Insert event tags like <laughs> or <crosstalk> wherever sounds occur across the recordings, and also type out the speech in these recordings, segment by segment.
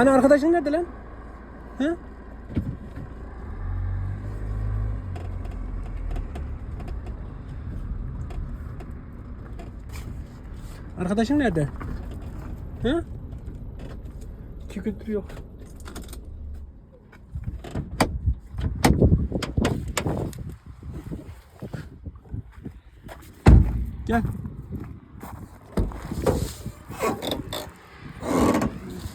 Hani arkadaşın nerede lan? He? Arkadaşın nerede? He? İki gündür yok. Gel.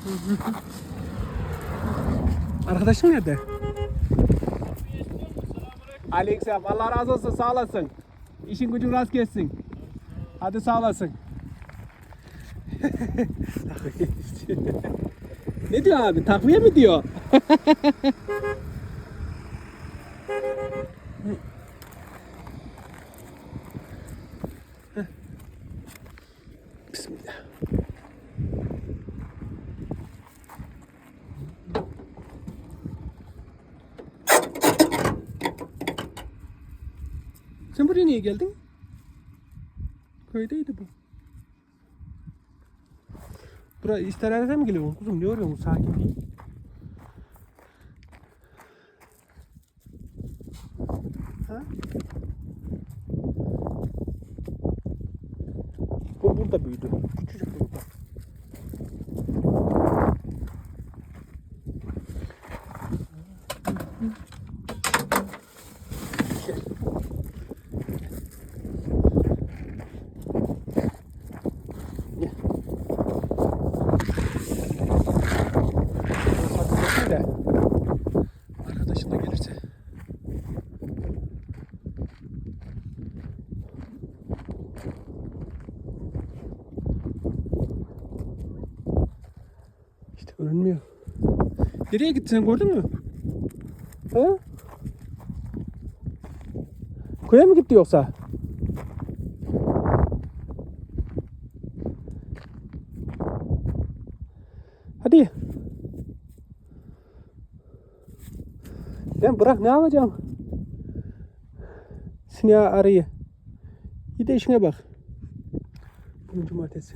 <laughs> Arkadaşın nerede? Aleyküm. Allah razı olsun. Sağ olasın. İşin gücün rast gelsin. Hadi sağ olasın. <laughs> ne diyor abi? Takviye mi diyor? <laughs> Bismillah. Sen buraya niye geldin? Köydeydi bu. Buraya isterlerden mi geliyorsun kuzum? Ne arıyorsun sakin değil. Ha? Bu burada büyüdü. Küçücük burada. Gel. Gel. Hadi de. Arkadaşın da gelirse. İşte görünmüyor. Nereye gitti sen gördün mü? Ha? Köye mi gitti yoksa? Hadi. Ben bırak ne yapacağım? Sinya arayı. Bir de işine bak. Bugün cumartesi.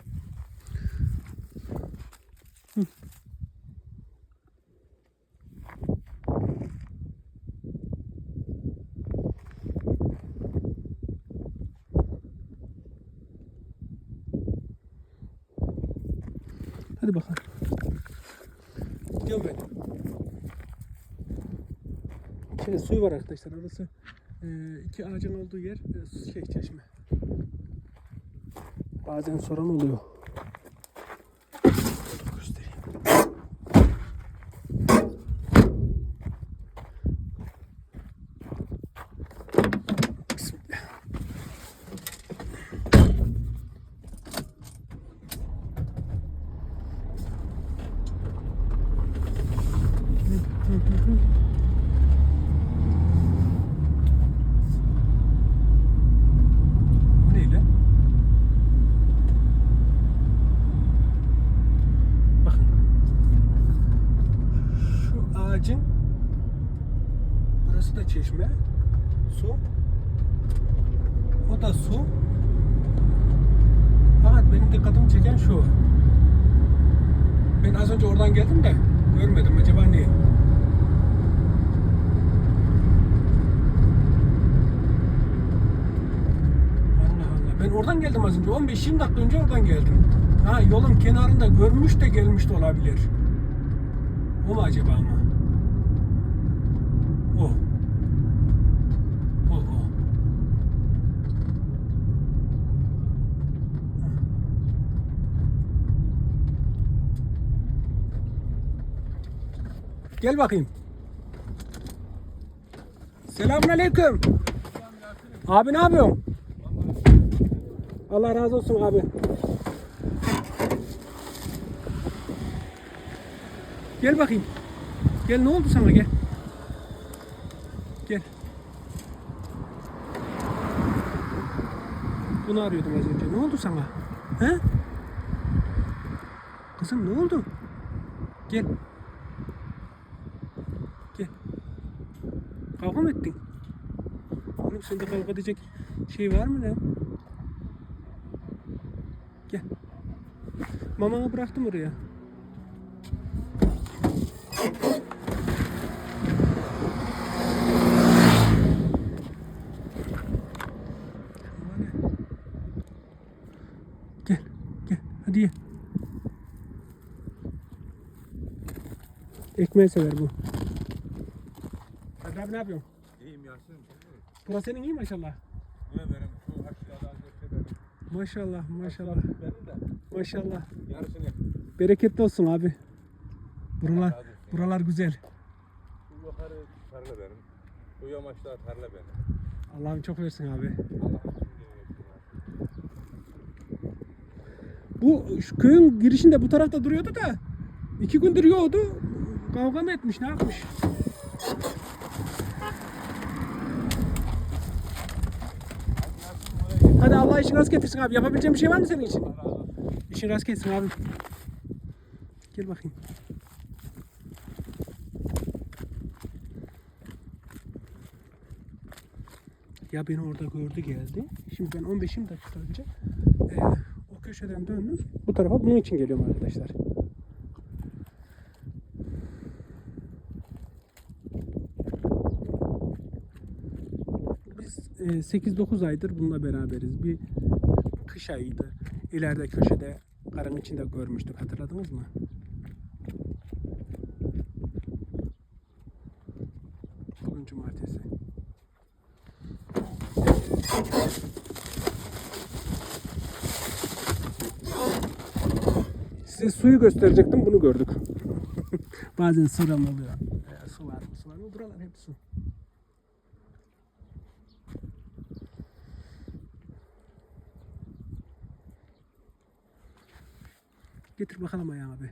Hadi bakalım. Gidiyorum ben. Şimdi suyu var arkadaşlar. Orası e, iki ağacın olduğu yer e, şey çeşme. Bazen sorun oluyor. Göstereyim. Bismillah. Bu ne lan? Bakın. Şu ağacın burası da çeşme. Su. O da su. Fakat benim dikkatimi çeken şu. Ben az önce oradan geldim de görmedim. Acaba niye? Ben oradan geldim az önce. 15-20 dakika önce oradan geldim. Ha yolun kenarında görmüş de gelmiş de olabilir. O mu acaba ama? O. Gel bakayım. Selamünaleyküm. Abi ne yapıyorsun? Allah razı olsun abi. Gel bakayım. Gel ne oldu sana gel. Gel. Bunu arıyordum az önce. Ne oldu sana? He? Kızım ne oldu? Gel. Gel. Kavga mı ettin? Oğlum sende kavga edecek şey var mı lan? Gel. Mamanı bıraktım oraya. Gel, gel. Hadi ye. Ekmeği sever bu. Hadi abi ne yapıyorsun? İyiyim Yasin. Burası senin iyi maşallah. Ne benim şu götürelim. Maşallah, maşallah. Benim de Maşallah. yarısını Bereketli olsun abi. Buralar, buralar güzel. şu yukarı tarla benim. Bu yamaçlar tarla benim. Allah'ım çok versin abi. Bu şu köyün girişinde bu tarafta duruyordu da iki gündür yoktu. Kavga mı etmiş, ne yapmış? Hadi Allah işin rast getirsin abi. Yapabileceğim bir şey var mı senin için? İşin rast getirsin abi. Gel bakayım. Ya beni orada gördü geldi. Şimdi ben 15-20 dakika önce eee, o köşeden döndüm. Bu tarafa bunun için geliyorum arkadaşlar. 8-9 aydır bununla beraberiz. Bir kış ayıydı. İleride köşede karın içinde görmüştük. Hatırladınız mı? Bugün cumartesi. Size suyu gösterecektim bunu gördük. <laughs> Bazen soran oluyor. E, su var mı su var mı? Buralar hep su. Getir bakalım ayağı abi.